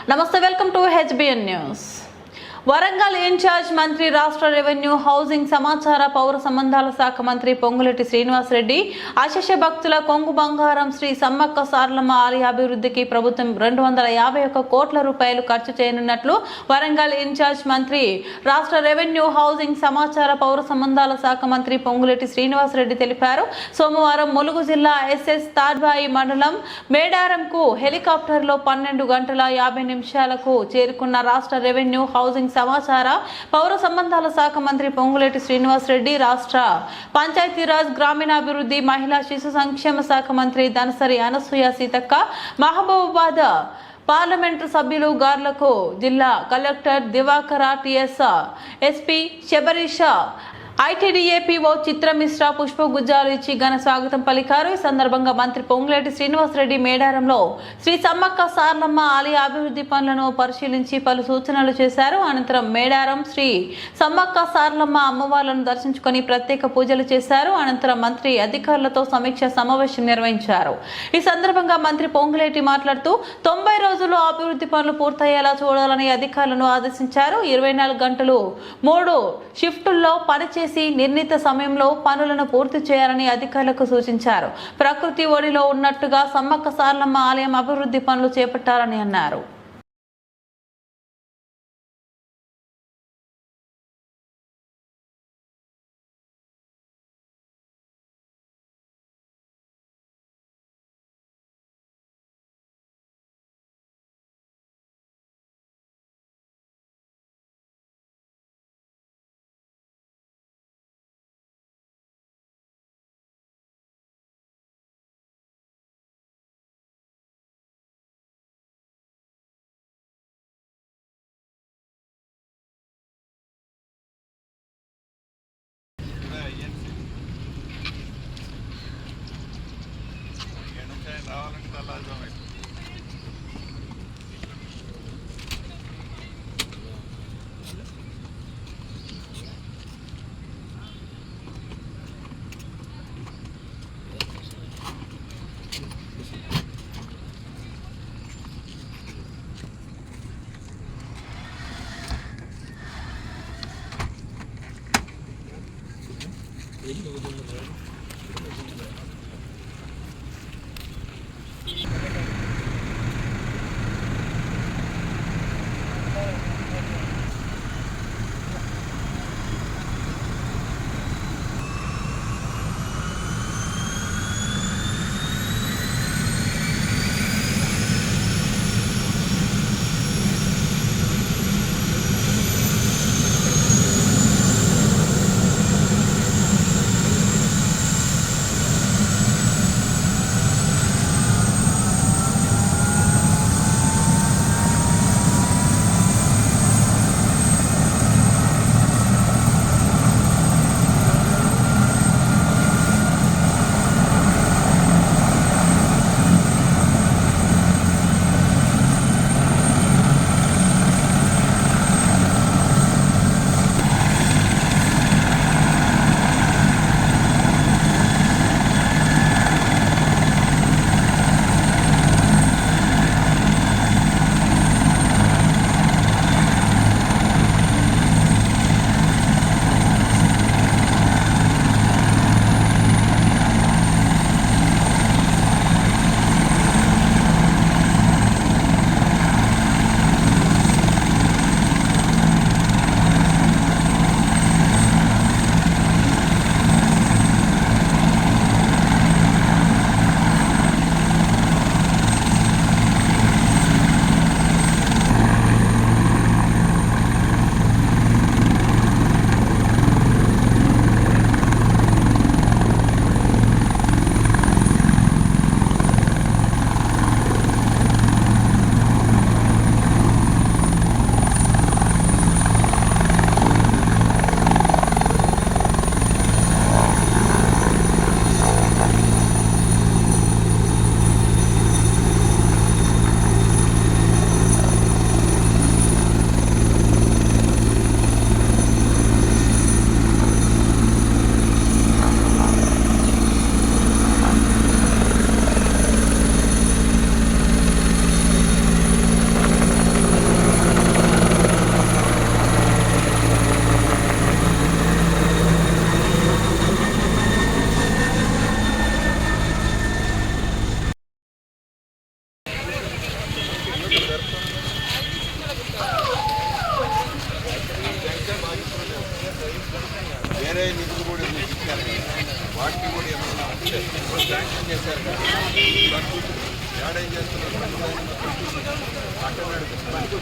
నమస్తే welcome to HBN news Warangal incharge మంత్రి రాష్ట్ర రెవెన్యూ హౌసింగ్ సమాచార పౌర సంబంధాల శాఖ మంత్రి పొంగులెట్టి శ్రీనివాసరెడ్డి అశిష భక్తుల కొంగు బంగారం శ్రీ సమ్మక్క సారలమ్మ ఆలయ అభివృద్ధికి ప్రభుత్వం రెండు వందల యాభై ఒక్క కోట్ల రూపాయలు ఖర్చు చేయనున్నట్లు వరంగల్ ఇన్ఛార్జ్ మంత్రి రాష్ట్ర రెవెన్యూ హౌసింగ్ సమాచార పౌర సంబంధాల శాఖ మంత్రి పొంగులెట్టి శ్రీనివాసరెడ్డి తెలిపారు. సోమవారం ములుగు జిల్లా ఎస్ఎస్ తాడ్బాయి మండలం మేడారంకు హెలికాప్టర్లో పన్నెండు గంటల యాభై నిమిషాలకు చేరుకున్న రాష్ట్ర రెవెన్యూ హౌసింగ్ సమాచార. పౌర సంబంధాల శాఖ మంత్రి పొంగులేటి శ్రీనివాసరెడ్డి రాష్ట్ర పంచాయతీరాజ్ గ్రామీణాభివృద్ధి మహిళా శిశు సంక్షేమ శాఖ మంత్రి దనసరి అనసూయ సీతక్క మహబూబాబాద్ పార్లమెంటు సభ్యులు గార్లకు జిల్లా collector Divakara TS SP Sabarish ITDA PO Chitra Mishra పుష్పగుజ్జాలు ఇచ్చి ఘన స్వాగతం పలికారు. ఈ సందర్భంగా మంత్రి పొంగులేటి శ్రీనివాసరెడ్డి మేడారంలో శ్రీ సమ్మక్క సార్లమ్మ ఆలయ అభివృద్ధి పనులను పరిశీలించి పలు సూచనలు చేశారు. అనంతరం మేడారం శ్రీ సమ్మక్క సార్లమ్మ అమ్మవార్లను దర్శించుకొని ప్రత్యేక పూజలు చేశారు. అనంతరం మంత్రి అధికారులతో సమీక్ష సమావేశం నిర్వహించారు. ఈ సందర్భంగా మంత్రి పొంగులేటి మాట్లాడుతూ తొంభై రోజుల్లో అభివృద్ధి పనులు పూర్తయ్యేలా చూడాలని అధికారులను ఆదేశించారు. ఇరవై నాలుగు గంటలు మూడు షిఫ్టుల్లో పనిచేసి నిర్ణీత సమయంలో పనులను పూర్తి చేయాలని అధికారులకు సూచించారు. ప్రకృతి ఒడిలో ఉన్నట్టుగా సమ్మక్క సార్లమ్మ ఆలయం అభివృద్ధి పనులు చేపట్టాలని అన్నారు.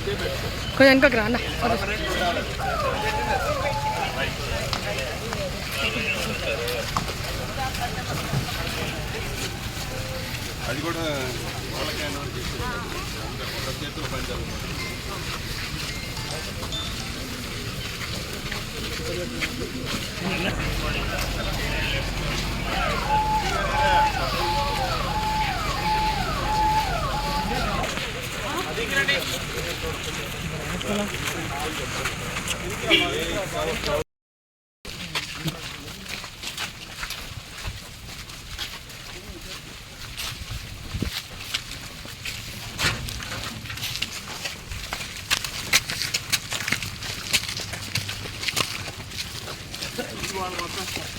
పనికి వచ్చే పెట్టుకో కొంచెం వెనకకి రా అన్న అది కూడా వాళ్ళకే అనౌన్స్ చేశారు ఒక చేతిలో పని జరుగుతుంది దమ్ము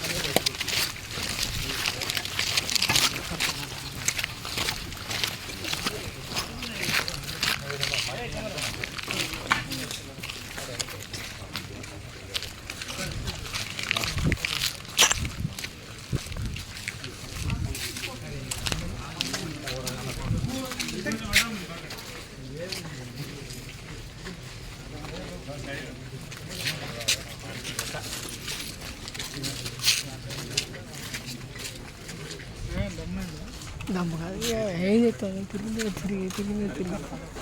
తిరిగి తిరిగి తిరిగి తిరిగి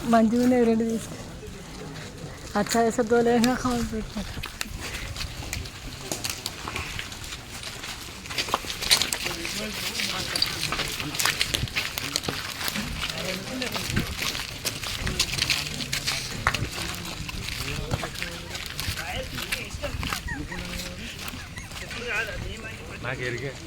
మంచిగా ఉన్నాయి రెండు తీసుకు అచ్చా వేసే దోలేగా కావాలి పెట్టుకుంటా వెనకకి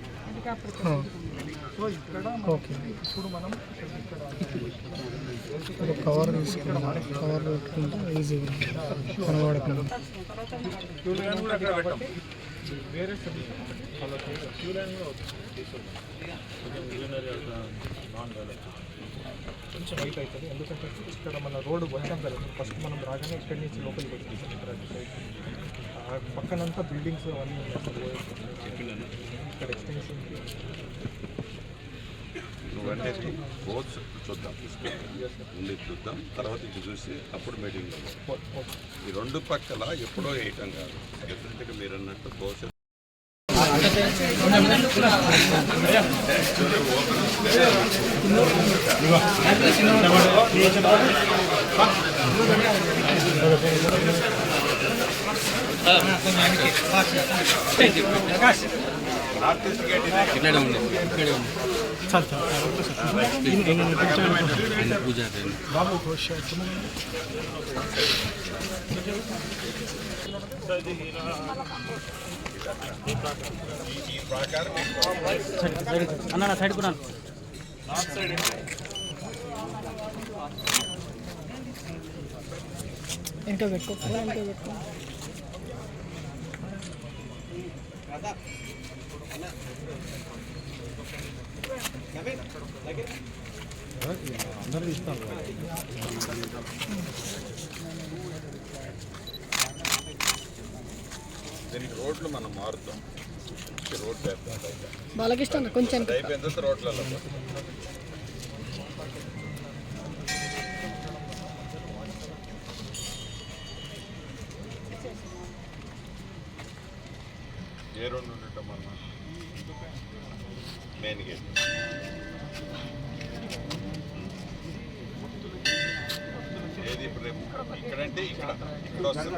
అన్న వెళ్ళకండి ఓకే. ఇప్పుడు మనం ఒక కవర్ తీసుకున్నాం కవర్ పెట్టుకుంటే ఈజీగా కనబడుతుంది వేరే కొంచెం వైట్ అవుతుంది ఎందుకంటే ఇక్కడ మన రోడ్డు వచ్చాం కదా ఫస్ట్ మనం రాగానే ఇక్కడి నుంచి లోపలికి వచ్చేసాం పక్కనంతా బిల్డింగ్స్ అవన్నీ ఇక్కడ ఎక్స్టెన్షన్ చూద్దాం. చూద్దాం. తర్వాత ఇది చూసి అప్పుడు మీటింగ్ ఈ రెండు పక్కల ఎప్పుడో వేయటం కాదు. డెఫినెట్గా మీరు అన్నట్టు ఘోష అన్న సైడ్ కూడా వెనక పెట్టుకో వెనక పెట్టుకో దీనికి రోడ్లు మనం మారుతాం. రోడ్లు. బాలకృష్ణ కొంచెం. అయిపోయిన తర్వాత రోడ్లలో ఏ రెండు ఉండటం అన్న మెయిన్ గేట్ ఏది ఇప్పుడు రేపు ఇక్కడంటే ఇక్కడ ఇక్కడ వస్తుంది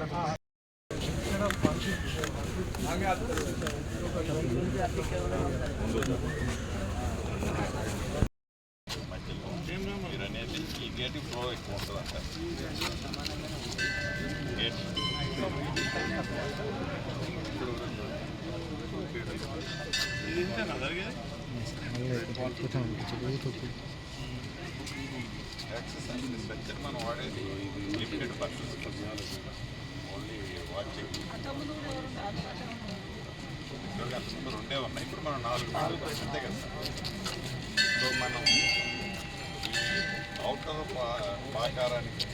మీరు అనేది ఈ గేట్ ఫ్లో ఎక్కువ ఉంటుందంట గేట్ ఇది ఇంతేనా జరిగేది యాక్సెస్ అంటే స్ట్రక్చర్ మనం వాడేది లిమిటెడ్ పర్సన్స్ ఓన్లీ వాచింగ్ రెండే ఉన్నాయి ఇప్పుడు మనం నాలుగు నాలుగు అంతే కదా సో మనం అవుటర్ పాకారానికి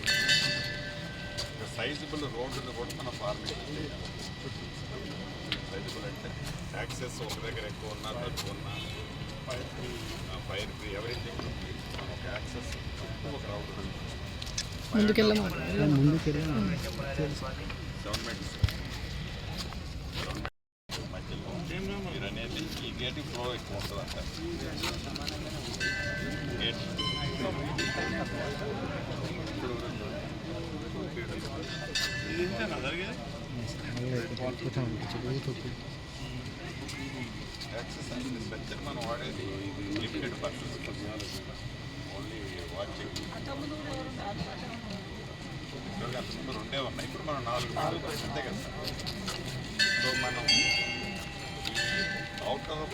సైజబుల్ రోడ్డును కూడా మనం ఫార్మేషన్ చేయాలి. సైజబుల్ అంటే యాక్సెస్ ఒక దగ్గర ఎక్కువ ఉన్నా తక్కువ ఉన్నా fire free fire free everything మనం ఒక యాక్సెస్ ఒక రౌండ్ ముందుకెళ్ళమాట గవర్నమెంట్ మీరు అనేది ఈ గేట్ ఫ్లో ఎక్కువ ఉంటుంది అంట గేట్ యాక్సెస్ అంటే స్ట్రక్చర్ మనం వాడేది ఇది లిమిటెడ్ పర్సన్స్ ఓన్లీ వాచింగ్ అంతకుముందు రెండే ఉన్నాయి ఇప్పుడు మనం నాలుగు నాలుగు అంతే కదా సో మనం అవుటర్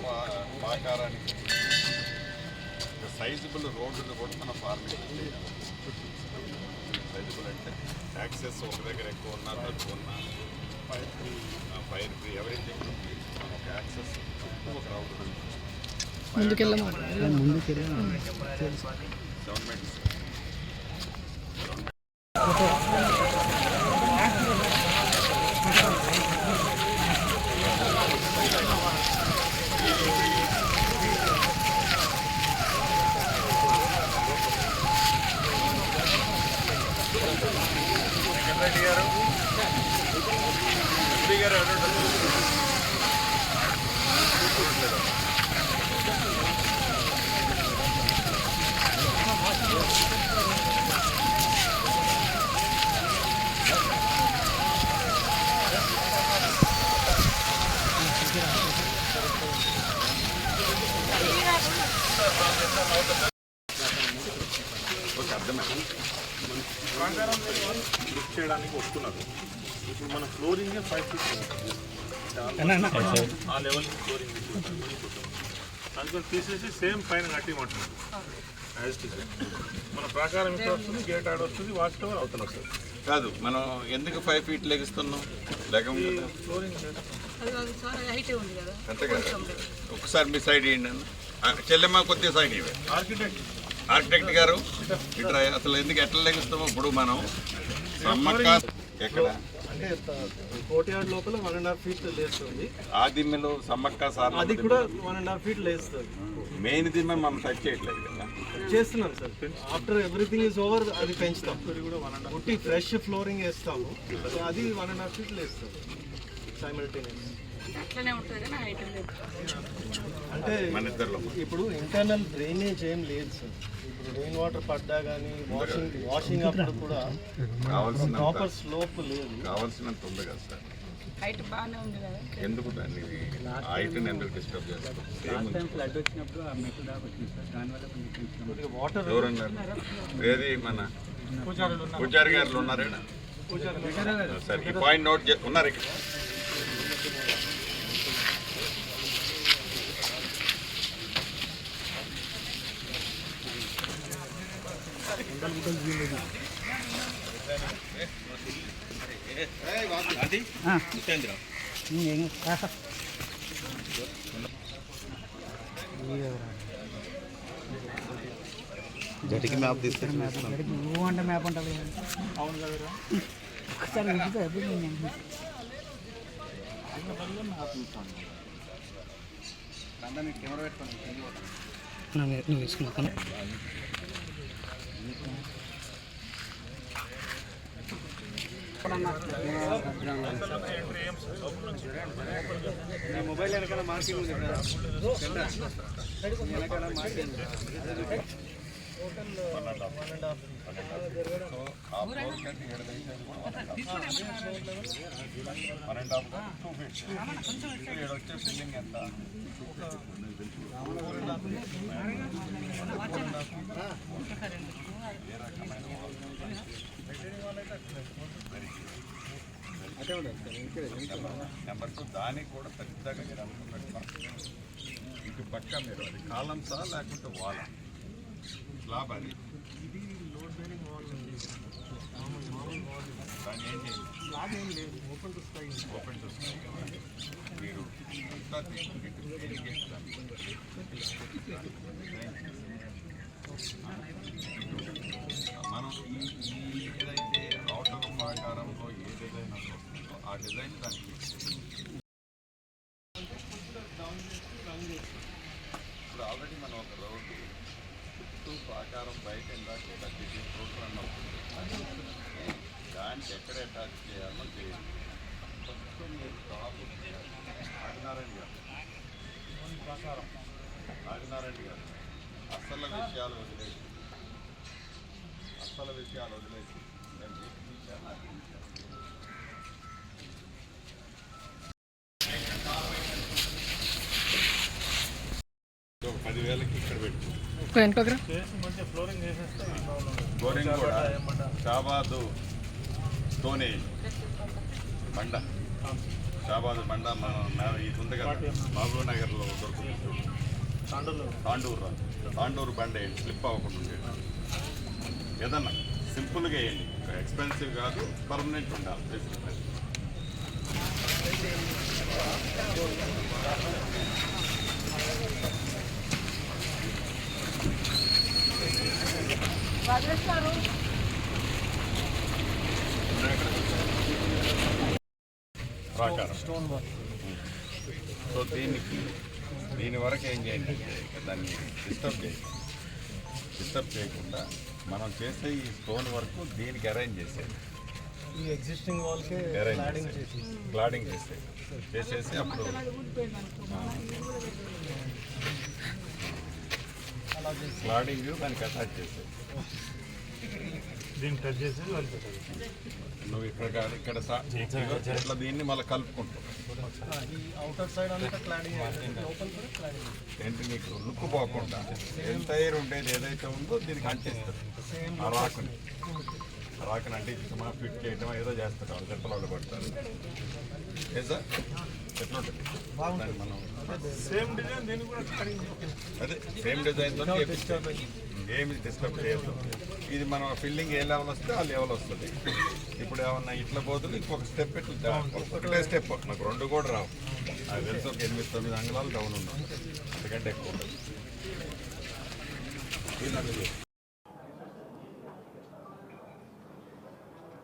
పాకారానికి సైజబుల్ రోడ్డును కూడా మనం ఫార్మేషన్ చేయాలి. సైజబుల్ అంటే యాక్సెస్ ఒక దగ్గర ఎక్కువ ఉన్నా తక్కువ ఉన్నా fire free fire free everything మనం ఒక యాక్సెస్ ఒక రౌండ్ ముందుకెళ్ళమాట గవర్నమెంట్ వెంకటరెడ్డి గారు ఎంపీ గారు ఎవరు ఓకే అర్థమైంది ప్రాకారం లిఫ్ట్ చేయడానికి వస్తున్నారు ఇప్పుడు మన ఫ్లోరింగ్ ఫైవ్ ఫీట్ ఆ లెవెల్ ఫ్లోరింగ్ అందుకని తీసేసి సేమ్ పైన కట్టిమంటున్నారు యాజ్. మన ప్రాకారం ఇక్కడ వస్తుంది గేట్ ఆడ వస్తుంది వాచ్ టవర్ అవుతుంది వస్తుంది కాదు. మనం ఎందుకు ఫైవ్ ఫీట్ లెగిస్తున్నాం లెగం ఫ్లోరింగ్ అంతే కదా ఒకసారి మీ సైడ్ ఇవ్వండి అన్న. చెల్లెమ్మ సైడ్ ఇవ్వండి ఆర్కిటెక్ట్ ఆర్కిటెక్ట్ గారు ఇట్లా అసలు ఎందుకు ఎట్లా లెగిస్తామో ఇప్పుడు మనం సమ్మక్క ఎక్కడ? అంటే కోటియాడ్ లోపల వన్ అండ్ హాఫ్ ఫీట్ లేస్తుంది. ఆదిమ్యలో సమ్మక్క సార్ అది కూడా వన్ అండ్ హాఫ్ ఫీట్ లేస్తుంది. మెయిన్ దిమ్మ మనం టచ్ చేయట్లేదు కదా. చేస్తున్నాం sir. After everything is over అది పెంచుతాం. ఉట్టి ఫ్రెష్ ఫ్లోరింగ్ వేస్తాము. అది వన్ అండ్ హాఫ్ ఫీట్ లేస్తుంది. సైమల్టేనియస్ అంటే మన ఇద్దరిలో. ఇప్పుడు ఇంటర్నల్ డ్రైనేజ్ ఏం లేదు సార్ ఇప్పుడు రెయిన్ వాటర్ పడ్డా కానీ వాషింగ్ వాషింగ్ అప్పుడు కూడా ప్రాపర్ స్లోప్ లేదు. కావాల్సినంత ఉంది కదా సార్ హైట్ బాగానే ఉంది కదా. ఎందుకు దాన్ని హైట్ని ఎందుకు డిస్టర్బ్ చేస్తాం ఏముంది? ఫ్లడ్ వచ్చినప్పుడు ఆ మెట్టు దాకా వచ్చింది సార్ దానివల్ల కొంచెం పెంచుతాం కొద్దిగా వాటర్ ఎవరన్నారు ఏది మన పూజారి గారు ఉన్నారేనా? సరే ఈ పాయింట్ నోట్ ఉన్నారు ఇక్కడ. నువ్వు అంటే మ్యాప్ ఉంటుంది అవును కదరా ఒకసారి ఊపితే అయిపోయింది నేను. నువ్వు నువ్వు మొబైల్ వెనకాల మార్కింగ్ ఉంది వెనకాల మార్కింగ్ వచ్చే బిల్డింగ్ ఎంత ఏ రకమైన నెంబర్ దానికి కూడా పెద్దగా మీరు అనుకున్నట్టు ఇటు పక్క మీరు అది కాలంసా లేకుంటే వాల? స్లాబ్ అది. ఇది లోడ్ దాన్ని ఏం చేయాలి? లేదు open to sky open to మీరు అంతా తీసుకుంటే మనం ఈ ఆల్రెడీ మనం ఒక రోడ్డు చుట్టూ ప్రాకారం బయట ఇందాక థర్టీ ఫీట్ రోడ్ రన్ అవుతుంది. దానికి ఎక్కడ అటాచ్ చేయాలో చేయాలి ఫస్ట్ మీరు టాప్ ఆదినారాయణ గారు. ప్రాకారం ఆదినారాయణ గారు. అసలు విషయాలు వదిలేసి అసలు విషయాలు వదిలేసి నేను పదివేలకి ఇక్కడ పెట్టు. ఫ్లోరింగ్ కూడా. షాబాదు తోనే. బండ షాబాదు బండ మన మే- ఇది ఉంది కదా. మహబూబ్ నగర్లో దొరుకుతుంది. తాండూరు తాండూరు బండ వేయండి స్లిప్ అవ్వకుండా ఉండేది. ఏదన్నా సింపుల్గా వేయండి ఎక్స్పెన్సివ్ కాదు పర్మనెంట్ ఉండాలి. బేసిక్ ప్రాకారం స్టోన్ వర్క్ సో దీనికి దీని వరకు ఏం చేయండి? ఇక దాన్ని డిస్టర్బ్ చేయండి. డిస్టర్బ్ చేయకుండా మనం చేసే ఈ స్టోన్ వర్క్ దీనికి అరేంజ్ చేసేది ఈ ఎగ్జిస్టింగ్ వాల్కే అరేంజ్ క్లాడింగ్ చేసేది చేసి క్లాడింగ్ చేసేది చేసేసి అప్పుడు క్లాడింగ్ దానికి అటాచ్ చేసేది దీన్ని టచ్ చేసి నువ్వు ఇక్కడ కాదు ఇక్కడ ఇట్లా దీన్ని మళ్ళీ కలుపుకుంటావు ఈ అవుటర్ సైడ్ అంతా క్లాడింగ్ లోపల కూడా క్లాడింగ్ ఏంటి నీకు లుక్ పోకుండా? ఎంటైర్ ఉండేది ఏదైతే ఉందో దీనికి అంటిస్తారు. ఆ రాకుని. రాకుని అంటించమా ఫిట్ చేయటం ఏదో చేస్తారు. వాళ్ళు చెత్తలు వాళ్ళు పడతారు ఏ సార్ సేమ్ డిజైన్ దీన్ని కూడా క్లాడింగ్ అదే సేమ్ డిజైన్తో ఏమి డిస్టర్బ్ చేయదు ఇది మనం ఫిల్లింగ్ ఏ లెవెల్ వస్తే ఆ లెవెల్ వస్తుంది. ఇప్పుడు ఏమన్నా ఇట్లా పోతుంది ఇంకొక స్టెప్ ఇట్లా ఒకటే స్టెప్ నాకు రెండు కూడా రావు. నాకు తెలిసి ఒక ఎనిమిది తొమ్మిది అంగుళాలు డౌన్ ఉన్నాం అంతకంటే ఎక్కువ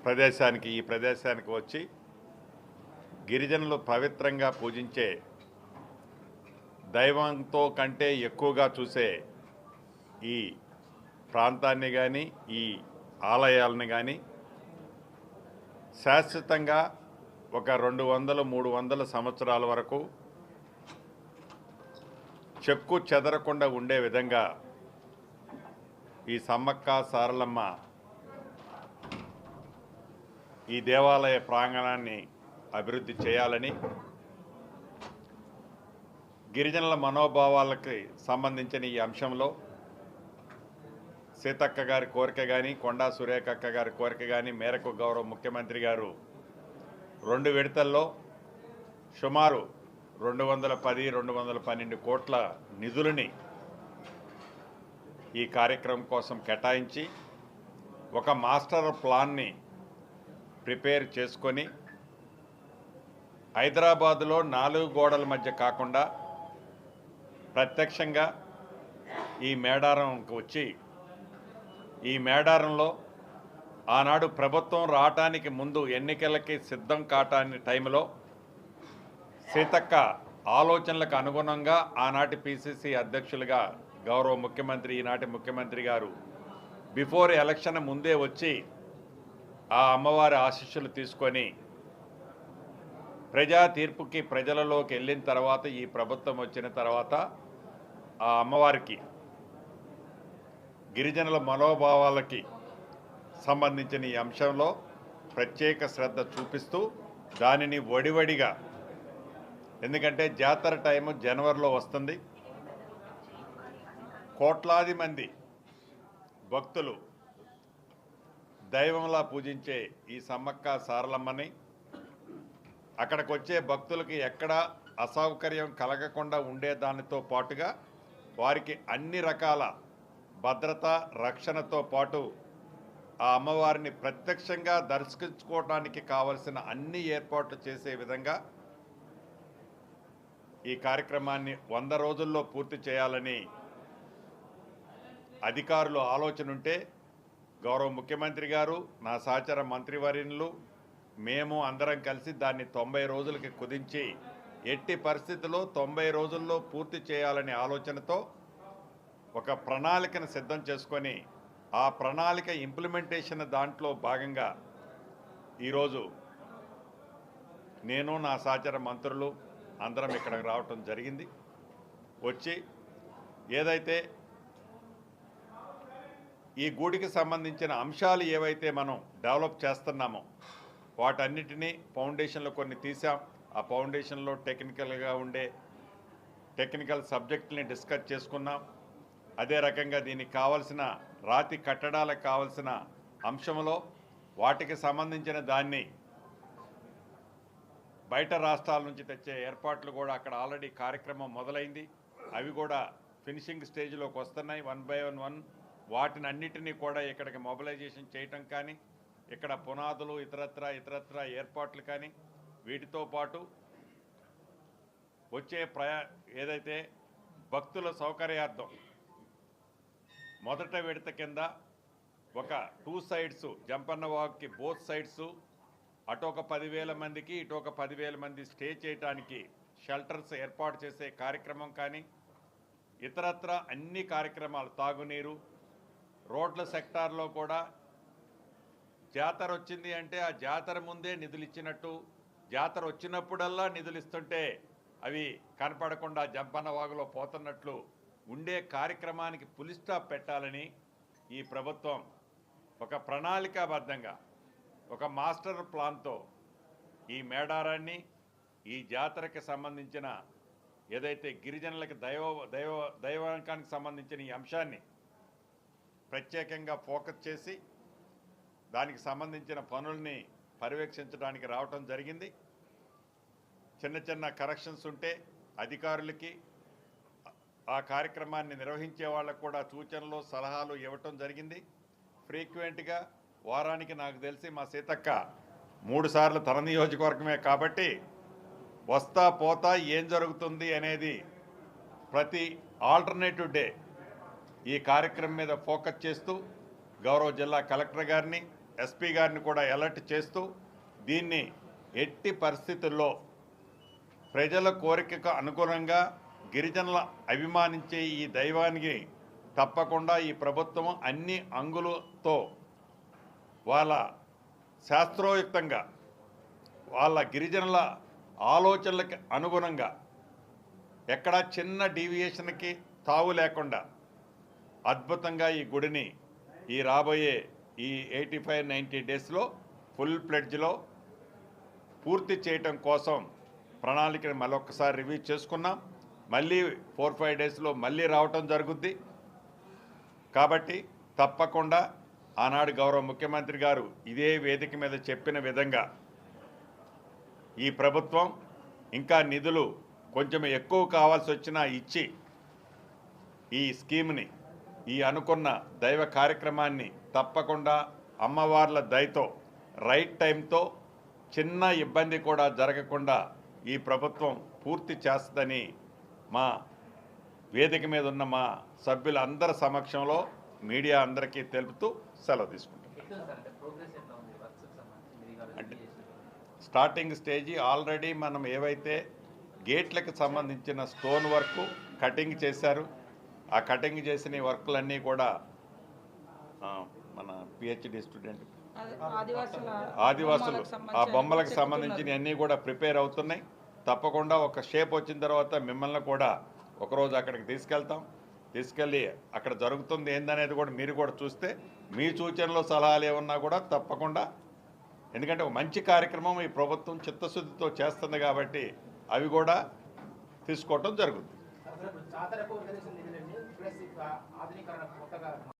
ప్రదేశానికి ఈ ప్రదేశానికి వచ్చి గిరిజనులు పవిత్రంగా పూజించే దైవంతో కంటే ఎక్కువగా చూసే ఈ ప్రాంతాన్ని కానీ ఈ ఆలయాలను కానీ శాశ్వతంగా ఒక రెండు వందలు మూడు వందల సంవత్సరాల వరకు చెక్కు చెదరకుండా ఉండే విధంగా ఈ సమ్మక్క సారలమ్మ ఈ దేవాలయ ప్రాంగణాన్ని అభివృద్ధి చేయాలని గిరిజనుల మనోభావాలకి సంబంధించిన ఈ అంశంలో సీతక్క గారి కోరిక కానీ కొండా సురేఖక్క గారి కోరిక కానీ మేరకు గౌరవ ముఖ్యమంత్రి గారు రెండు విడతల్లో సుమారు రెండు వందల పది రెండు వందల పన్నెండు కోట్ల నిధులని ఈ కార్యక్రమం కోసం కేటాయించి ఒక మాస్టర్ ప్లాన్ని ప్రిపేర్ చేసుకొని హైదరాబాదులో నాలుగు గోడల మధ్య కాకుండా ప్రత్యక్షంగా ఈ మేడారంకి వచ్చి ఈ మేడారంలో ఆనాడు ప్రభుత్వం రావటానికి ముందు ఎన్నికలకి సిద్ధం కాటాని టైంలో సీతక్క ఆలోచనలకు అనుగుణంగా ఆనాటి పిసిసి అధ్యక్షులుగా గౌరవ ముఖ్యమంత్రి ఈనాటి ముఖ్యమంత్రి గారు బిఫోర్ ఎలక్షన్ ముందే వచ్చి ఆ అమ్మవారి ఆశీస్సులు తీసుకొని ప్రజా తీర్పుకి ప్రజలలోకి వెళ్ళిన తర్వాత ఈ ప్రభుత్వం వచ్చిన తర్వాత ఆ అమ్మవారికి గిరిజనుల మనోభావాలకి సంబంధించిన ఈ అంశంలో ప్రత్యేక శ్రద్ధ చూపిస్తూ దానిని వడివడిగా ఎందుకంటే జాతర టైము జనవరిలో వస్తుంది. కోట్లాది మంది భక్తులు దైవంలా పూజించే ఈ సమ్మక్క సారలమ్మని అక్కడికి వచ్చే భక్తులకి ఎక్కడ అసౌకర్యం కలగకుండా ఉండే దానితో పాటుగా వారికి అన్ని రకాల భద్రత రక్షణతో పాటు ఆ అమ్మవారిని ప్రత్యక్షంగా దర్శించుకోవడానికి కావలసిన అన్ని ఏర్పాట్లు చేసే విధంగా ఈ కార్యక్రమాన్ని వంద రోజుల్లో పూర్తి చేయాలని అధికారులు ఆలోచన ఉంటే గౌరవ ముఖ్యమంత్రి గారు నా సహచర మంత్రివర్యులు మేము అందరం కలిసి దాన్ని తొంభై రోజులకి కుదించి ఎట్టి పరిస్థితుల్లో తొంభై రోజుల్లో పూర్తి చేయాలనే ఆలోచనతో ఒక ప్రణాళికను సిద్ధం చేసుకొని ఆ ప్రణాళిక ఇంప్లిమెంటేషన్ దాంట్లో భాగంగా ఈరోజు నేను నా సహచర మంత్రులు అందరం ఇక్కడికి రావటం జరిగింది. వచ్చి ఏదైతే ఈ గూడికి సంబంధించిన అంశాలు ఏవైతే మనం డెవలప్ చేస్తున్నామో వాటన్నిటినీ ఫౌండేషన్లో కొన్ని తీసాం ఆ ఫౌండేషన్లో టెక్నికల్గా ఉండే టెక్నికల్ సబ్జెక్టుని డిస్కస్ చేసుకున్నాం. అదే రకంగా దీనికి కావలసిన రాతి కట్టడాలకు కావలసిన అంశంలో వాటికి సంబంధించిన దాన్ని బయట రాష్ట్రాల నుంచి తెచ్చే ఏర్పాట్లు కూడా అక్కడ ఆల్రెడీ కార్యక్రమం మొదలైంది. అవి కూడా ఫినిషింగ్ స్టేజ్లోకి వస్తున్నాయి. One by one one. వాటిని అన్నిటినీ కూడా ఇక్కడికి మొబిలైజేషన్ చేయటం కానీ ఇక్కడ పునాదులు ఇతరత్ర ఇతరత్ర ఏర్పాట్లు కానీ వీటితో పాటు వచ్చే ప్రయా ఏదైతే భక్తుల సౌకర్యార్థం మొదట విడత కింద ఒక టూ సైడ్స్ జంపన్న వాక్కి బోత్ సైడ్స్ అటు ఒక పదివేల మందికి ఇటు ఒక పదివేల మంది స్టే చేయడానికి షెల్టర్స్ ఏర్పాటు చేసే కార్యక్రమం కానీ ఇతరత్ర అన్ని కార్యక్రమాలు తాగునీరు రోడ్ల సెక్టార్లో కూడా జాతర వచ్చింది అంటే ఆ జాతర ముందే నిధులు ఇచ్చినట్టు జాతర వచ్చినప్పుడల్లా నిధులు ఇస్తుంటే అవి కనపడకుండా జంపన్న వాగులో పోతున్నట్లు ఉండే కార్యక్రమానికి పులిస్టాప్ పెట్టాలని ఈ ప్రభుత్వం ఒక ప్రణాళికాబద్ధంగా ఒక మాస్టర్ ప్లాన్తో ఈ మేడారాన్ని ఈ జాతరకి సంబంధించిన ఏదైతే గిరిజనులకి దైవ దైవ దైవాంకానికి సంబంధించిన ఈ అంశాన్ని ప్రత్యేకంగా ఫోకస్ చేసి దానికి సంబంధించిన పనుల్ని పర్యవేక్షించడానికి రావటం జరిగింది. చిన్న చిన్న కరెక్షన్స్ ఉంటే అధికారులకి ఆ కార్యక్రమాన్ని నిర్వహించే వాళ్ళకు కూడా సూచనలు సలహాలు ఇవ్వటం జరిగింది. ఫ్రీక్వెంట్గా వారానికి నాకు తెలిసి మా సీతక్క మూడు సార్లు తన నియోజకవర్గమే కాబట్టి వస్తా పోతా ఏం జరుగుతుంది అనేది ప్రతి ఆల్టర్నేటివ్ డే ఈ కార్యక్రమం మీద ఫోకస్ చేస్తూ గౌరవ జిల్లా కలెక్టర్ గారిని ఎస్పీ గారిని కూడా అలర్ట్ చేస్తూ దీన్ని ఎట్టి పరిస్థితుల్లో ప్రజల కోరికకు అనుగుణంగా గిరిజనుల అభిమానించే ఈ దైవానికి తప్పకుండా ఈ ప్రభుత్వం అన్ని అంగులతో వాళ్ళ శాస్త్రోయుక్తంగా వాళ్ళ గిరిజనుల ఆలోచనలకు అనుగుణంగా ఎక్కడా చిన్న డీవియేషన్కి తావు లేకుండా అద్భుతంగా ఈ గుడిని ఈ రాబోయే ఈ ఎయిటీ ఫైవ్ నైంటీ డేస్లో ఫుల్ ప్లెడ్జ్లో పూర్తి చేయటం కోసం ప్రణాళికను మరొకసారి రివ్యూ చేసుకున్నాం. మళ్ళీ ఫోర్ ఫైవ్ డేస్లో మళ్ళీ రావటం జరుగుద్ది. కాబట్టి తప్పకుండా ఆనాడు గౌరవ ముఖ్యమంత్రి గారు ఇదే వేదిక మీద చెప్పిన విధంగా ఈ ప్రభుత్వం ఇంకా నిధులు కొంచెం ఎక్కువ కావాల్సి వచ్చినా ఇచ్చి ఈ స్కీమ్ని ఈ అనుకున్న దైవ కార్యక్రమాన్ని తప్పకుండా అమ్మవార్ల దయతో రైట్ టైంతో చిన్న ఇబ్బంది కూడా జరగకుండా ఈ ప్రభుత్వం పూర్తి చేస్తుందని మా వేదిక మీద ఉన్న మా సభ్యులందరి సమక్షంలో మీడియా అందరికీ తెలుపుతూ సెలవు తీసుకుంటాం అంటే స్టార్టింగ్ స్టేజీ ఆల్రెడీ మనం ఏవైతే గేట్లకు సంబంధించిన స్టోన్ వర్క్ కటింగ్ చేశారు ఆ కటింగ్ చేసిన వర్క్లన్నీ కూడా మన పిహెచ్డి స్టూడెంట్ ఆదివాసులు ఆ బొమ్మలకు సంబంధించిన అన్నీ కూడా ప్రిపేర్ అవుతున్నాయి. తప్పకుండా ఒక షేప్ వచ్చిన తర్వాత మిమ్మల్ని కూడా ఒకరోజు అక్కడికి తీసుకెళ్తాం. తీసుకెళ్ళి అక్కడ జరుగుతుంది ఏందనేది కూడా మీరు కూడా చూస్తే మీ సూచనలు సలహాలు ఏమన్నా కూడా తప్పకుండా. ఎందుకంటే ఒక మంచి కార్యక్రమం ఈ ప్రభుత్వం చిత్తశుద్ధితో చేస్తుంది కాబట్టి అవి కూడా తీసుకోవటం జరుగుతుంది.